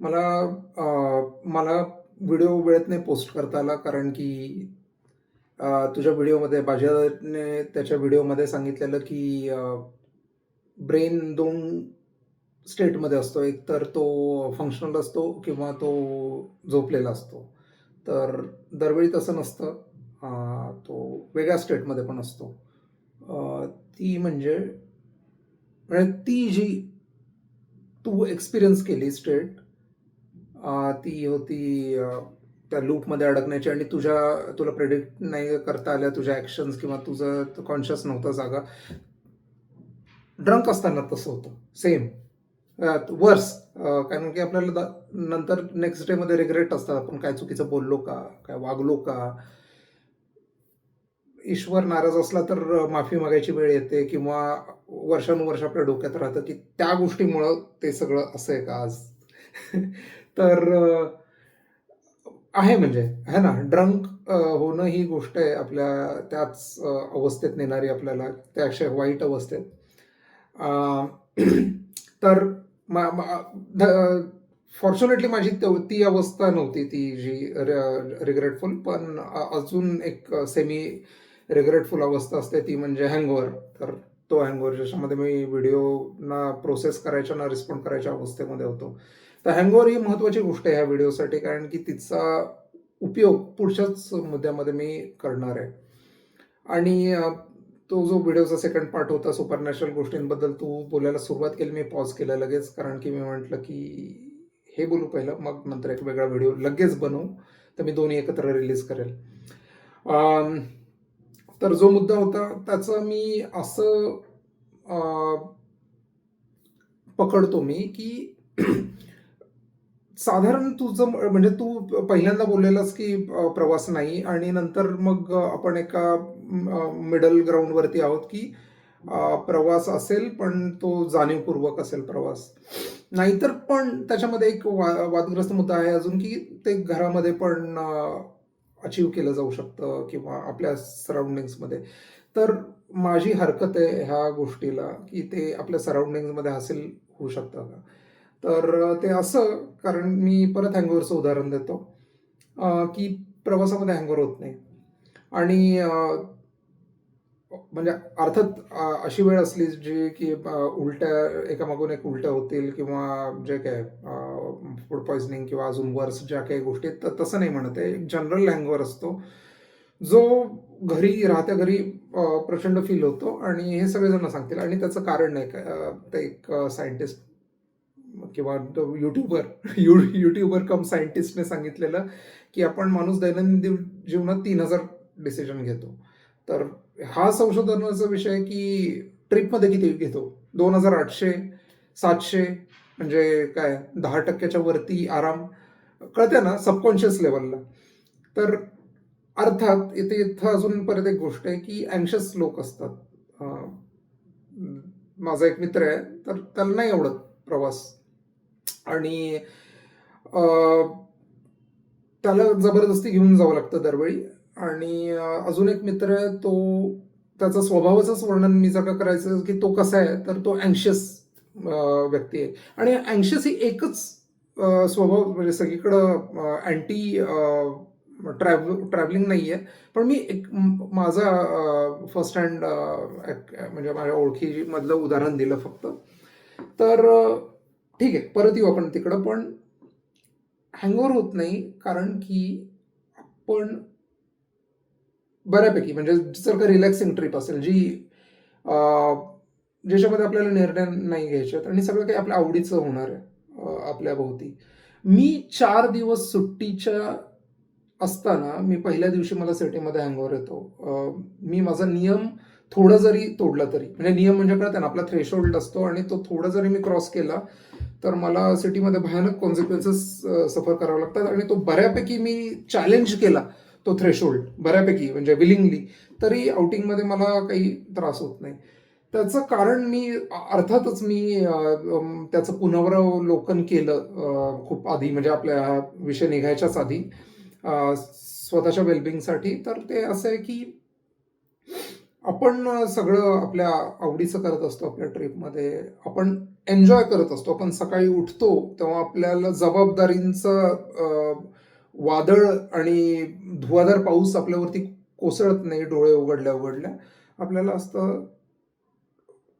मला मला व्हिडिओ वेळेत नाही पोस्ट करता आला कारण की तुझ्या व्हिडिओमध्ये बाजाने त्याच्या व्हिडिओमध्ये सांगितलेलं की ब्रेन दोन स्टेटमध्ये असतो. एक तर तो फंक्शनल असतो किंवा तो झोपलेला असतो. तर दरवेळी तसं नसतं. तो वेगळ्या स्टेटमध्ये पण असतो. ती म्हणजे म्हणजे ती जी तू एक्सपिरियन्स केली स्टेट ती होती त्या लूपमध्ये अडकण्याची आणि तुझ्या तुला प्रेडिक्ट नाही करता आल्या तुझ्या ॲक्शन्स किंवा तुझं कॉन्शियस नव्हतं जागा. ड्रंक असताना तसं होतं. सेम वर्स कारण की आपल्याला नंतर नेक्स्ट डेमध्ये रिग्रेट असतात. आपण काय चुकीचं बोललो का? काय वागलो का? ईश्वर नाराज असला तर माफी मागायची वेळ येते किंवा वर्षानुवर्ष आपल्या डोक्यात राहतं की त्या गोष्टीमुळं ते सगळं असं आहे का आज? तर आहे म्हणजे है ना? ड्रंक होणं ही गोष्ट आहे आपल्या त्याच अवस्थेत नेणारी आपल्याला त्याशिवाय वाईट अवस्थेत. तर फॉर्च्युनेटली माझी ती अवस्था नव्हती ती जी रिग्रेटफुल पण अजून एक सेमी रिग्रेटफुल अवस्था असते ती म्हणजे हँगओव्हर तर तो हँगओव्हर ज्याच्यामध्ये मी व्हिडिओ ना प्रोसेस करायच्या ना रिस्पॉन्ड करायच्या अवस्थेमध्ये होतो. तर हँगओव्हर ही महत्त्वाची गोष्ट आहे ह्या व्हिडिओसाठी कारण की तिचा उपयोग पुढच्याच मुद्द्यामध्ये मी करणार आहे. आणि तो जो व्हिडिओचा सेकंड पार्ट होता सुपर नॅचरल गोष्टींबद्दल तू बोलायला सुरुवात केली मी पॉज केला लगेच कारण की मी म्हटलं की हे बोलू पहिलं मग नंतर एक वेगळा व्हिडिओ लगेच बनवू तर मी दोन्ही एकत्र रिलीज करेल. तर जो मुद्दा होता त्याचं मी असं पकडतो मी की साधारण तुझं म्हणजे तू पहिल्यांदा बोललेलास की प्रवास नाही आणि नंतर मग आपण एका मिडल ग्राउंडवरती आहोत की प्रवास असेल पण तो जाणीवपूर्वक असेल प्रवास. नाहीतर पण त्याच्यामध्ये एक वा वादग्रस्त मुद्दा आहे अजून की ते घरामध्ये पण अचीव केलं जाऊ शकतं किंवा आपल्या सराउंडिंग्समध्ये तर माझी हरकत आहे ह्या गोष्टीला की ते आपल्या सराउंडिंगमध्ये हासिल होऊ शकतं का? तर ते असं कारण मी परत हँगओव्हरचं उदाहरण देतो. की प्रवासामध्ये हँगओव्हर होत नाही. आणि म्हणजे अर्थात अशी वेळ असली जी की उलट्या एकामागून एक उलट्या होतील किंवा जे काय फूड पॉइझनिंग किंवा अजून वर्स ज्या काही गोष्टी आहेत, तर तसं नाही म्हणत आहे. एक जनरल हँगओव्हर असतो. जो घरी राहत्या घरी प्रचंड फील होतो आणि हे सगळेजण सांगतील. आणि त्याचं कारण नाही का ते एक सायंटिस्ट किंवा युट्यूबर यू युट्यूबर कम सायंटिस्टने सांगितलेलं की आपण माणूस दैनंदिन जीवनात तीन हजार डिसिजन घेतो. तर हा संशोधनाचा विषय की ट्रिपमध्ये किती घेतो? दोन हजार आठशे सातशे म्हणजे काय? दहा टक्क्याच्या वरती आराम. कळते ना? सबकॉन्शियस लेवलला तर अर्थात इथे इथं अजून परत एक गोष्ट आहे की अँशियस लोक असतात. माझा एक मित्र आहे तर त्याला नाही आवडत प्रवास आणि त्याला जबरदस्ती घेऊन जावं लागतं दरवेळी. आणि अजून एक मित्र आहे तो त्याचा स्वभावाचंच वर्णन मी जर का करायचं की तो कसा आहे तर तो अँशियस व्यक्ती आहे. आणि अँशियस ही एकच स्वभाव म्हणजे सगळीकडं अँटी ट्रॅव्ह ट्रॅव्हलिंग नाही आहे पण मी एक माझा फर्स्ट हँड म्हणजे माझ्या ओळखीमधलं उदाहरण दिलं फक्त. तर ठीक आहे परत येऊ आपण तिकडं. पण हँगओव्हर होत नाही कारण की आपण बऱ्यापैकी म्हणजे जर का रिलॅक्सिंग ट्रिप असेल जी ज्याच्यामध्ये आपल्याला निर्णय नाही घ्यायचे आणि सगळं काही आपल्या आवडीचं होणार आहे आपल्या भोवती. मी चार दिवस सुट्टीच्या असताना मी पहिल्या दिवशी मला सिटीमध्ये हँगओव्हर येतो. मी माझा नियम थोडा जरी तोडला तरी म्हणजे नियम म्हणजे कळतं ना आपला थ्रेशोल्ड असतो आणि तो थोडा जरी मी क्रॉस केला तर मला सिटीमध्ये भयानक कॉन्सिक्वेन्सेस सफर करावे लागतात. आणि तो बऱ्यापैकी मी चॅलेंज केला तो थ्रेशोल्ड बऱ्यापैकी म्हणजे विलिंगली तरी आउटिंगमध्ये मला काही त्रास होत नाही. त्याचं कारण मी अर्थातच मी त्याचं पुनरावलोकन केलं खूप आधी म्हणजे आपल्या विषय निघायच्याच आधी स्वतःच्या वेलबिंगसाठी तर ते असं आहे की आपण सगळं आपल्या आवडीचं करत असतो आपल्या ट्रिपमध्ये आपण एन्जॉय करत असतो. आपण सकाळी उठतो तेव्हा आपल्याला जबाबदारींचं वादळ आणि धुवाधार पाऊस आपल्यावरती कोसळत नाही डोळे उघडल्या उघडल्या. आपल्याला असतं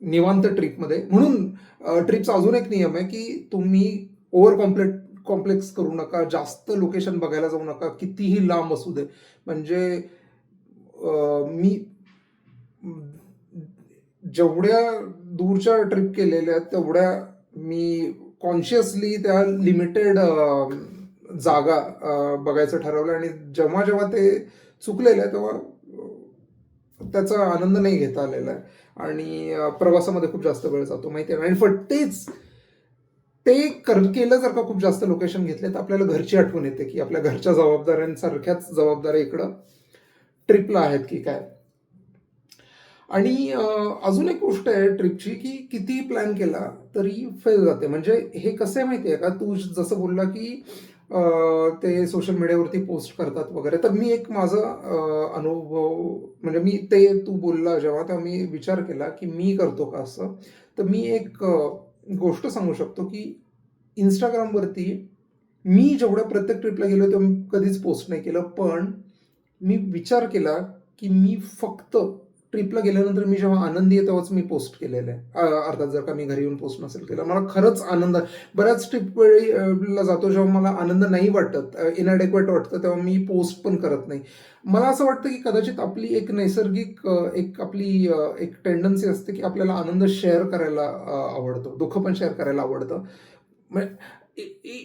निवांत ट्रिपमध्ये. म्हणून ट्रिपचा अजून एक नियम आहे की तुम्ही ओव्हर कॉम्प्लेट कॉम्प्लेक्स करू नका जास्त लोकेशन बघायला जाऊ नका कितीही लांब असू दे. म्हणजे मी जेवढ्या दूरच्या ट्रिप केलेल्या आहेत तेवढ्या मी कॉन्शियसली त्या लिमिटेड जागा बघायचं ठरवलं आणि जेव्हा जेव्हा ते चुकलेलं आहे तेव्हा त्याचा आनंद नाही घेता आलेला आहे. आणि प्रवासामध्ये खूप जास्त वेळ जातो माहिती आहे. आणि फटतेच तेच ते कर केलं जर का खूप जास्त लोकेशन घेतले तर आपल्याला घरची आठवण येते की आपल्या घरच्या जबाबदाऱ्यांसारख्याच जबाबदाऱ्या इकडं ट्रिपला आहेत की काय. आणि अजून एक गोष्ट आहे ट्रिपची की किती प्लॅन केला तरी फेल जाते. म्हणजे हे कसं आहे माहिती आहे का? तू जसं बोलला की ते सोशल मीडियावरती पोस्ट करतात वगैरे. तर मी एक माझा अनुभव म्हणजे मी ते तू बोलला जेव्हा तेव्हा मी विचार केला की मी करतो का असं. तर मी एक गोष्ट सांगू शकतो की इंस्टाग्रामवरती मी जेवढ्या प्रत्येक ट्रिपला गेलो तेव्हा कधीच पोस्ट नाही केलं. पण मी विचार केला की मी फक्त ट्रिपला गेल्यानंतर मी जेव्हा आनंदी आहे तेव्हाच मी पोस्ट केलेलं आहे. अर्थात जर का मी घरी येऊन पोस्ट नसेल केलं. मला खरंच आनंद बऱ्याच ट्रिप वेळीला जातो जेव्हा मला आनंद नाही वाटत इनॲडेक्वेट वाटतं तेव्हा मी पोस्ट पण करत नाही. मला असं वाटतं की कदाचित आपली एक नैसर्गिक एक आपली एक टेंडन्सी असते की आपल्याला आनंद शेअर करायला आवडतो. दुःख पण शेअर करायला आवडतं.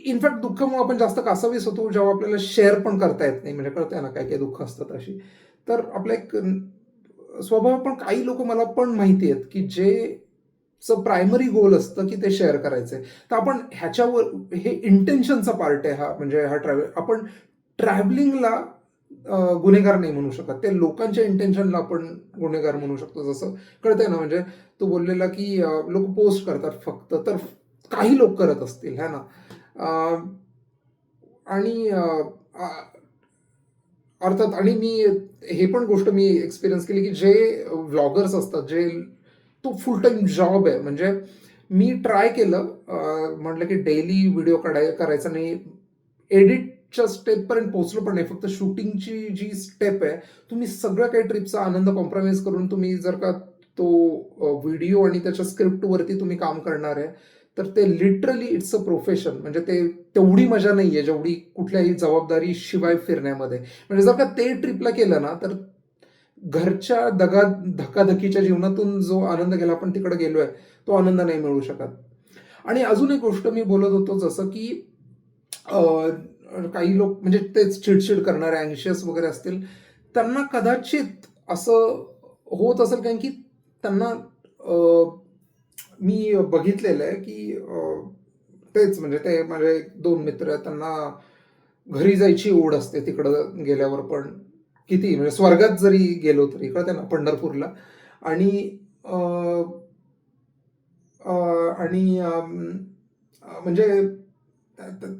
इनफॅक्ट दुःखामुळे आपण जास्त कासावीस होतो जेव्हा आपल्याला शेअर पण करता येत नाही. म्हणजे कळतंय ना काय काय दुःख असतात अशी. तर आपलं एक स्वभाव पण काही लोक मला पण माहिती आहेत की जे प्रायमरी गोल असतं की ते शेअर करायचंय. तर आपण ह्याच्यावर हे इंटेन्शनचा पार्ट आहे हा म्हणजे हा ट्रॅव्हल आपण ट्रॅव्हलिंगला गुन्हेगार नाही म्हणू शकत. ते लोकांच्या इंटेन्शनला आपण गुन्हेगार म्हणू शकतो. जसं कळतंय ना म्हणजे तू बोललेला की लोक पोस्ट करतात फक्त तर काही लोक करत असतील है ना? आणि अर्थात आणि मी हे पण गोष्ट मी एक्सपिरियन्स केली की जे व्लॉगर्स असतात जे तो फुल टाईम जॉब आहे म्हणजे मी ट्राय केलं म्हटलं की डेली व्हिडिओ काढाय करायचा नाही एडिटच्या स्टेपपर्यंत पोहोचलो पण नाही. फक्त शूटिंगची जी स्टेप आहे तुम्ही सगळं काही ट्रिपचा आनंद कॉम्प्रोमाइज करून तुम्ही जर का तो व्हिडिओ आणि त्याच्या स्क्रिप्टवरती तुम्ही काम करणार आहे तर ते लिटरली इट्स अ प्रोफेशन म्हणजे ते तेवढी मजा नाही आहे जेवढी कुठल्याही जबाबदारी शिवाय फिरण्यामध्ये. म्हणजे जर का ते ट्रिपला केलं ना तर घरच्या दगा धकाधकीच्या जीवनातून जो आनंद गेला आपण तिकडे गेलोय तो आनंद नाही मिळू शकत. आणि अजून एक गोष्ट मी बोलत होतो जसं की काही लोक म्हणजे तेच चिडचिड करणारे अँशियस वगैरे असतील त्यांना कदाचित असं होत असेल कारण की त्यांना मी बघितलेलं आहे की तेच म्हणजे ते माझे एक दोन मित्र आहेत त्यांना घरी जायची ओढ असते तिकडं गेल्यावर पण. किती? म्हणजे स्वर्गात जरी गेलो तरी कळते ना पंढरपूरला. आणि आणि म्हणजे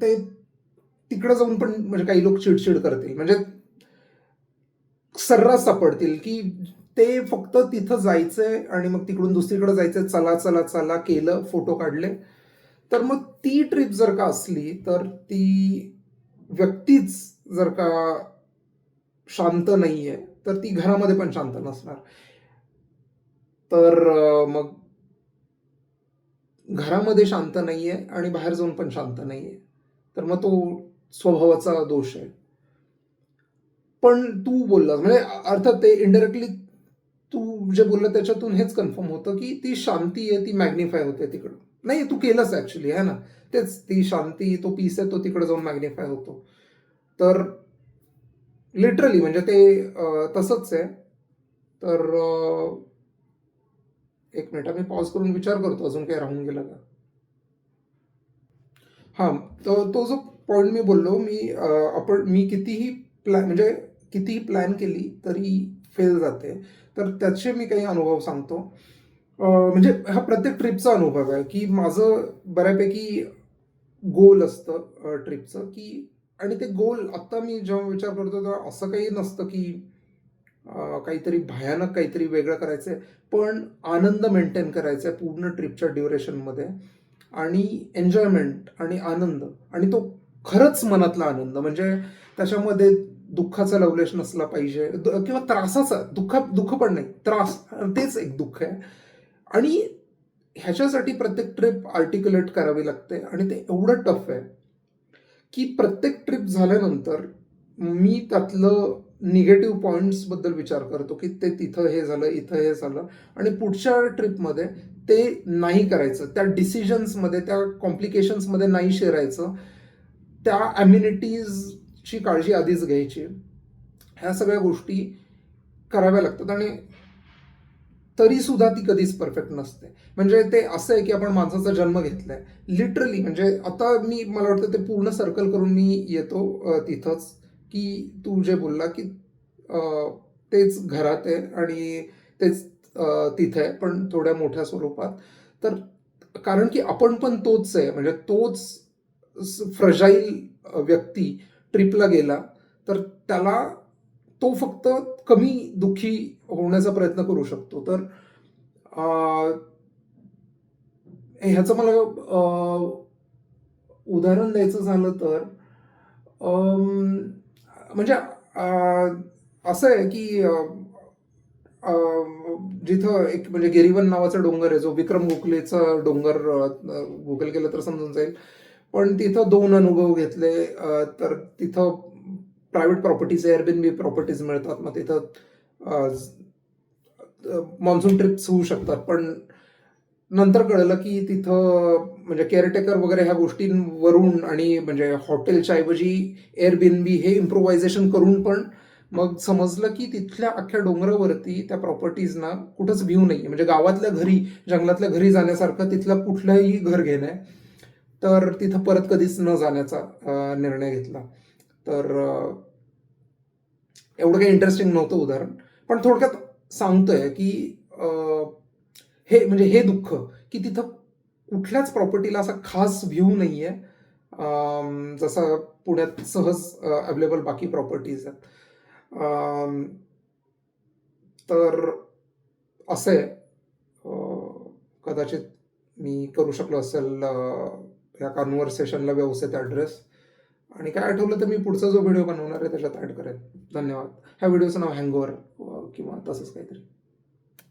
ते तिकडं जाऊन पण म्हणजे काही लोक चिडचिड करतील. म्हणजे सर्रास सापडतील की ते फक्त तिथं जायचंय आणि मग तिकडून दुसरीकडे जायचंय. चला चला चला केलं फोटो काढले. तर मग ती ट्रिप जर का असली तर ती व्यक्तीच जर का शांत नाहीये तर ती घरामध्ये पण शांत नसणार. तर मग घरामध्ये शांत नाहीये आणि बाहेर जाऊन पण शांत नाहीये. तर मग तो स्वभावाचा दोष आहे. पण तू बोललास म्हणजे अर्थात ते इनडायरेक्टली तू जे बोललं त्याच्यातून हेच कन्फर्म होतं की ती शांती आहे ती मॅग्निफाय होते तिकडं. नाही तू केलंच ॲक्च्युली आहे ना? तेच ती शांती तो पीस आहे तो तिकडे जाऊन मॅग्निफाय होतो. तर लिटरली म्हणजे ते तसंच आहे. तर एक मिनिट मी पॉज करून विचार करतो अजून काही राहून गेलं का? हा तर तो जो पॉईंट मी बोललो मी आपण मी कितीही प्लॅन म्हणजे कितीही प्लॅन केली तरी फेल जाते. तर त्याचे मी काही अनुभव सांगतो. म्हणजे हा प्रत्येक ट्रिपचा अनुभव आहे की माझं बऱ्यापैकी गोल असतं ट्रिपचं की आणि ते गोल आत्ता मी जेव्हा विचार करतो तेव्हा असं काही नसतं की काहीतरी भयानक काहीतरी वेगळं करायचं आहे पण आनंद मेंटेन करायचा आहे पूर्ण ट्रिपच्या ड्युरेशनमध्ये आणि एन्जॉयमेंट आणि आनंद आणि तो खरंच मनातला आनंद. म्हणजे त्याच्यामध्ये दुःखाचा लवलेश नसला पाहिजे. किंवा त्रासाचा दुःख दुःख पण नाही. त्रास तेच एक दुःख आहे. आणि ह्याच्यासाठी प्रत्येक ट्रिप आर्टिक्युलेट करावी लागते. आणि ते एवढं टफ आहे की प्रत्येक ट्रिप झाल्यानंतर मी त्यातलं निगेटिव्ह पॉईंट्सबद्दल विचार करतो की ते तिथं हे झालं इथं हे झालं. आणि पुढच्या ट्रिपमध्ये ते नाही करायचं. त्या डिसिजन्समध्ये त्या कॉम्प्लिकेशन्समध्ये नाही शिरायचं. त्या ॲम्युनिटीज ची काळजी आधीच घ्यायची. ह्या सगळ्या गोष्टी कराव्या लागतात आणि तरीसुद्धा ती कधीच परफेक्ट नसते. म्हणजे ते असं आहे की आपण माणसाचा जन्म घेतलाय. लिटरली म्हणजे आता मी मला वाटतं ते पूर्ण सर्कल करून मी येतो तिथंच की तू जे बोलला की तेच घरात आहे आणि तेच तिथे आहे पण थोड्या मोठ्या स्वरूपात. तर कारण की आपण पण तोच आहे. म्हणजे तोच फ्रजाईल व्यक्ती ट्रिपला गेला तर त्याला तो फक्त कमी दुःखी होण्याचा प्रयत्न करू शकतो. तर ह्याचं मला उदाहरण द्यायचं झालं तर म्हणजे असं आहे की जिथं एक म्हणजे गिरीवन नावाचा डोंगर आहे जो विक्रम गोखलेचा डोंगर गुगल केलं तर समजून जाईल. पण तिथं दोन अनुभव घेतले. तर तिथं प्रायव्हेट प्रॉपर्टीज एअरबिन प्रॉपर्टीज मिळतात. मग तिथं मॉन्सून ट्रिप्स होऊ शकतात. पण नंतर कळलं की तिथं म्हणजे केअरटेकर वगैरे ह्या गोष्टींवरून आणि म्हणजे हॉटेलच्या ऐवजी एअरबिनबी हे इम्प्रोव्हायझेशन करून पण मग समजलं की तिथल्या अख्ख्या डोंगरावरती त्या प्रॉपर्टीजना कुठंच व्ह्यू नाही म्हणजे गावातल्या घरी जंगलातल्या घरी जाण्यासारखं तिथलं कुठलंही घर घेणं आहे. तर तिथं परत कधीच न जाण्याचा निर्णय घेतला. तर एवढं काही इंटरेस्टिंग नव्हतं उदाहरण. पण थोडक्यात सांगतोय की हे म्हणजे हे दुःख की तिथं कुठल्याच प्रॉपर्टीला असा खास व्ह्यू नाही आहे जसा पुण्यात सहज अवेलेबल बाकी प्रॉपर्टीज आहेत. तर असं आहे. कदाचित मी करू शकलो असेल या कन्व्हर्सेशनला व्यवस्थित ॲड्रेस आणि काय आठवलं तर मी पुढचा जो व्हिडिओ बनवणार आहे त्याच्यात ॲड करेन. धन्यवाद. ह्या व्हिडिओचं नाव हँगओवर किंवा तसंच काहीतरी.